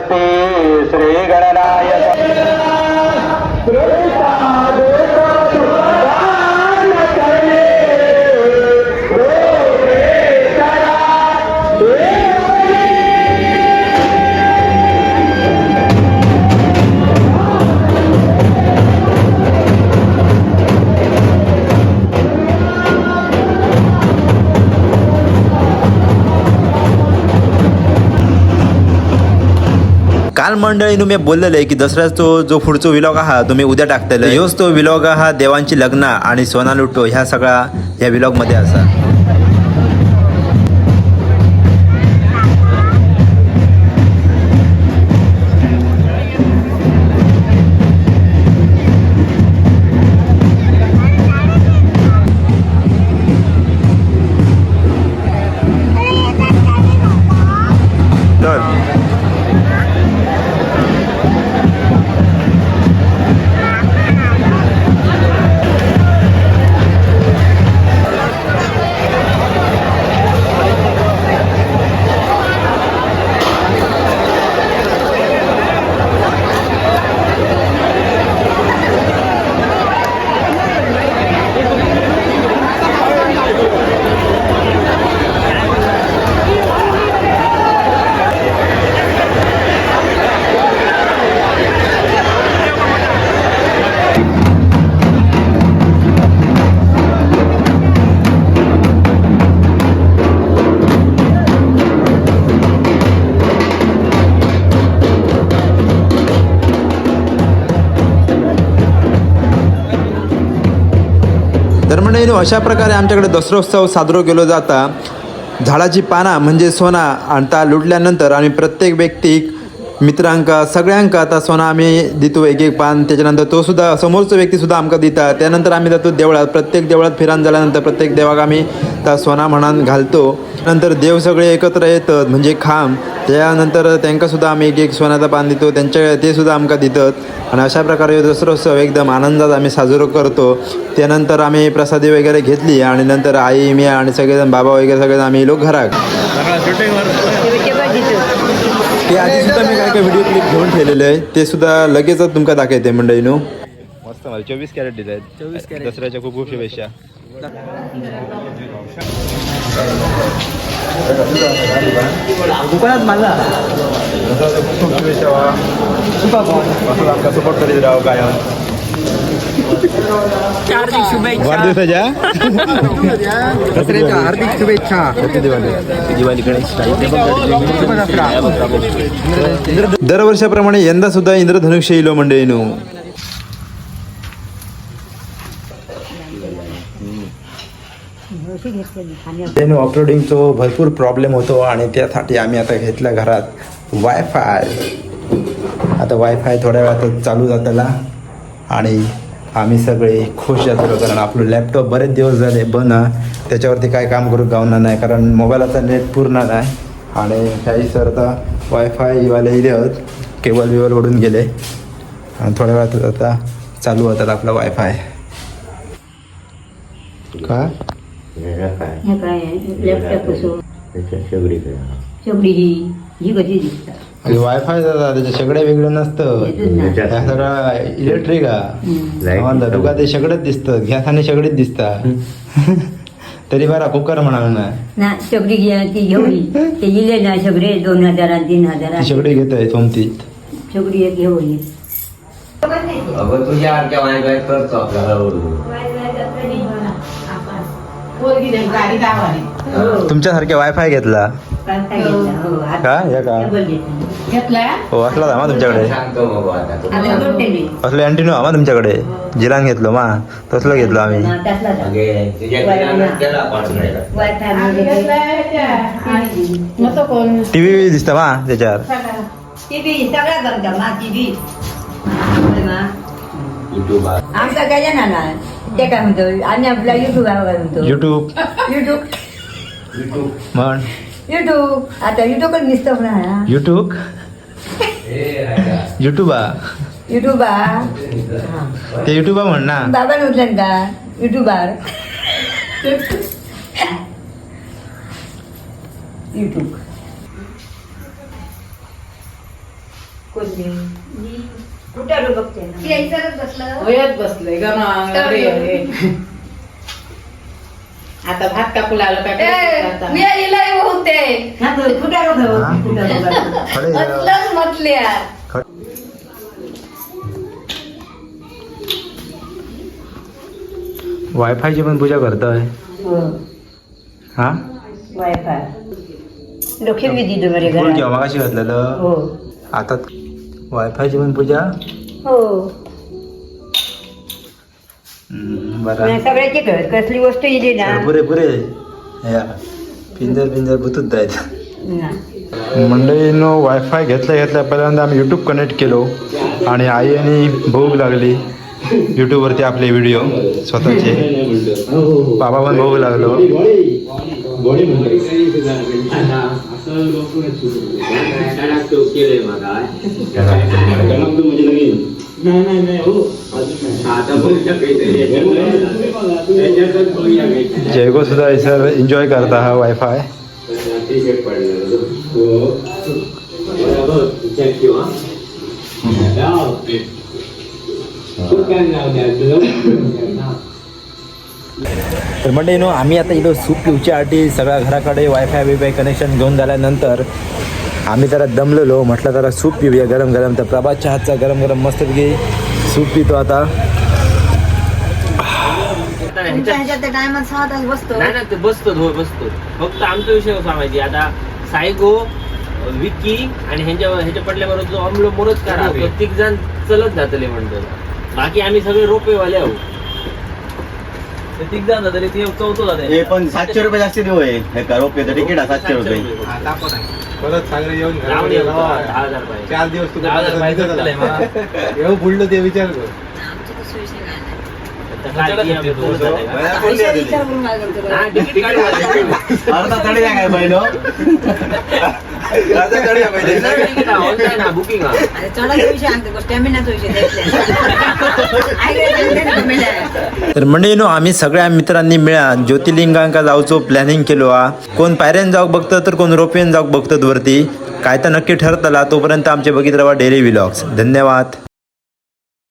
स्वस्ति काल मंडळीनं मी बोललेलं आहे की दसऱ्याचो जो पुढचो विलॉग आहा तो मी उद्या टाकतले. ह्योच तो विलॉग आहा देवांची लग्न आणि सोना लुटतो ह्या सगळा ह्या विलॉगमध्ये असा. तर मंडळी अशा प्रकारे आमच्याकडे दसरोत्सव साजरा केला जाता. झाडाची पाना म्हणजे सोना आणि ता लुटल्यानंतर आम्ही प्रत्येक व्यक्तीक मित्रांका सगळ्यांका आता सोना आम्ही दितो एक एक पान. त्याच्यानंतर तो सुद्धा समोरचो व्यक्ती सुद्धा दिता. त्यानंतर आम्ही जातो देवळात. प्रत्येक देवळात फिरान झाल्यानंतर प्रत्येक देवाक आम्ही त्या सोना म्हणान घालतो. नंतर देव सगळे एकत्र येतात म्हणजे खांब. त्यानंतर त्यांका सुद्धा आम्ही एक एक सोन्याचा पान देतो त्यांच्या ते सुद्धा आमका देतात. आणि अशा प्रकारे दसरोत्सव एकदम आनंदात आम्ही साजरो करतो. त्यानंतर आम्ही प्रसादी वगैरे घेतली आणि नंतर आई मी आणि सगळेजण बाबा वगैरे सगळेजण आम्ही लोक घरात. ते आधी सुद्धा मी काय काय व्हिडिओ क्लिप घेऊन ठेवलेले आहे. ते सुद्धा लगेचच तुमका दाखवते मंडळीनो. मस्त मला चोवीस कॅरेट दिले आहेत चोवीस कॅरेट. दसऱ्याच्या खूप खूप शुभेच्छा. दुकानात माझा खूप खूप शुभेच्छा असं आमका सपोर्ट करीत राहू कायम हार्दिक शुभेच्छा वाढदिवसाच्या दसऱ्याच्या हार्दिक शुभेच्छा दिवाळी दिवाळी गणेश दरवर्षाप्रमाणे यंदा सुद्धा इंद्रधनुष्य इलो मंडळीनो तेनो अपलोडिंगचो भरपूर प्रॉब्लेम होतो आणि त्यासाठी आम्ही आता घेतला घरात वायफाय आता वायफाय थोड्या वेळात चालू जाताला आणि आम्ही सगळे खुश जातलो कारण आपलं लॅपटॉप बरेच दिवस झाले बंद. हा. त्याच्यावरती काय काम करू गावणार नाही कारण मोबाईलाचा नेट पूर्ण नाही. आणि काही सर आता वायफायवाले इले आहेत केबल बिबल ओढून गेले. आणि थोड्या वेळात आता चालू होतात आपला वायफाय का? हे काय? हे काय लॅपटॉप असो शेगडी काय? शेगडी ही ही कशी दिसतात? वायफाय दादा त्याचे सगळे वेगळं नसतं येतच नाही. ह्या सगळं इलेक्ट्रिक. Light तुका ते सगळंच दिसतं गॅस आणि सगळेच दिसतात. तरी बरा कुकर म्हणाल ना. ना शेगडी घ्या ती घेऊन. ते इले ना सगळे दोन हजारात तीन हजारात. ती सगळी घेत आहे सोमतीत. शेगडी एक घेऊन अगं तुझ्या आरच्या वाय करतो आपल्याला. तुमच्यासारखे वायफाय घेतला? का? या का? हो असला हा तुमच्याकडे. असलं अँटिनो हा तुमच्याकडे. जिलान घेतलो मा. तसलं घेतलो आम्ही. हा, टीव्ही दिसतं मा त्याच्यावर टीव्ही सगळा करता मा टीव्ही YouTube आ- आमचा काय जाणार ना ते काय म्हणतो आम्ही आपला युट्यूब म्हणतो युट्यूब युट्यूब YouTube. म्हण युट्यूब आता युट्यूबच दिसतो ना युट्यूब हे राजा. युट्यूबा युट्यूबा ते युट्यूबा म्हण ना बाबा उचलन का युट्यूबार युट्यूब कुठं बघते वयच बसलोय. आता भात कापू लागलं का कुठं म्हटल्या वायफायची पण पूजा करतोय. हो. हा? वायफाय डोके मी दिलं बरे मागाशी घातलेलं. हो. आता वायफायची पण पूजा? हो. बरं. सगळ्याची कसली वस्तू येते ना. पुरे पुरे. या पिंजर पिंजर बुतूत जायचं. ना. मंडळीनं वायफाय घेतल्या घेतल्या पहिल्यांदा आम्ही यूट्यूब कनेक्ट केलो. आणि आई आणि भोग लागली. यूट्यूबवरती आपले व्हिडिओ स्वतःचे. बाबा पण भोग लागलो जयगो सुद्धा सर एन्जॉय करता हा वायफाय तर म्हणजे नो आम्ही आता इथं सूप पिवच्यासाठी सगळ्या घराकडे वायफाय बिफाय कनेक्शन घेऊन झाल्यानंतर आम्ही जरा दमलेलो. म्हटलं जरा सूप पिऊया गरम गरम तर प्रभातच्या हातचा गरम गरम मस्तपैकी सूप पितो आता. बसतो नाही ना ते बसतो बसतो. फक्त आमचा विषय कसा माहिती आता सायगो विक्की आणि ह्यांच्या ह्याच्या पडल्याबरोबर जो अमलो मोरच करा प्रत्येक जण चलत जातले म्हणतो. बाकी आम्ही सगळे रोपेवाले आहोत. तिक जण जातले ते चौथो जाते हे पण सातशे रुपये जास्ती देऊ हे. हे का रोपे तर तिकीट आहे सातशे रुपये. परत सागरे येऊन. दहा हजार पाहिजे. चार दिवस तू दहा हजार पाहिजे तुला, येऊ बुडलं ते विचार कर आमचं तसं विषय काय नाही. तर सांगते ना आम्ही सगळ्या मित्रांनी मिळान ज्योतिर्लिंगांका जाऊचो प्लॅनिंग केलो हा. कोण पायऱ्यान जाऊक बघतं तर कोण रोपवेन जाऊक बघतात वरती. काय तर नक्की ठरतला तोपर्यंत आमचे बघित राहा डेली व्लॉग्स धन्यवाद.